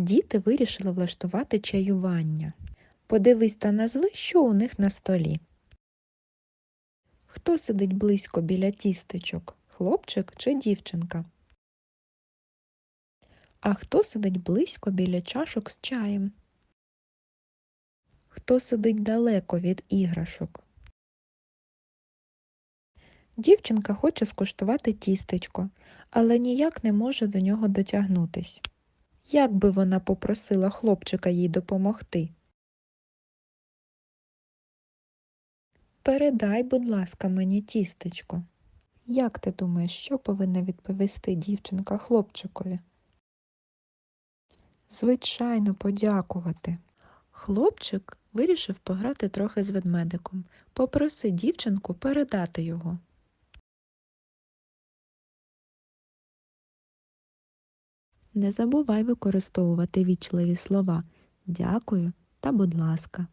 Діти вирішили влаштувати чаювання. Подивись та назви, що у них на столі. Хто сидить близько біля тістечок? Хлопчик чи дівчинка? А хто сидить близько біля чашок з чаєм? Хто сидить далеко від іграшок? Дівчинка хоче скуштувати тістечко, але ніяк не може до нього дотягнутись. Як би вона попросила хлопчика їй допомогти? Передай, будь ласка, мені тістечко. Як ти думаєш, що повинна відповісти дівчинка хлопчикові? Звичайно, подякувати. Хлопчик вирішив пограти трохи з ведмедиком. Попроси дівчинку передати його. Не забувай використовувати вічливі слова дякую та будь ласка.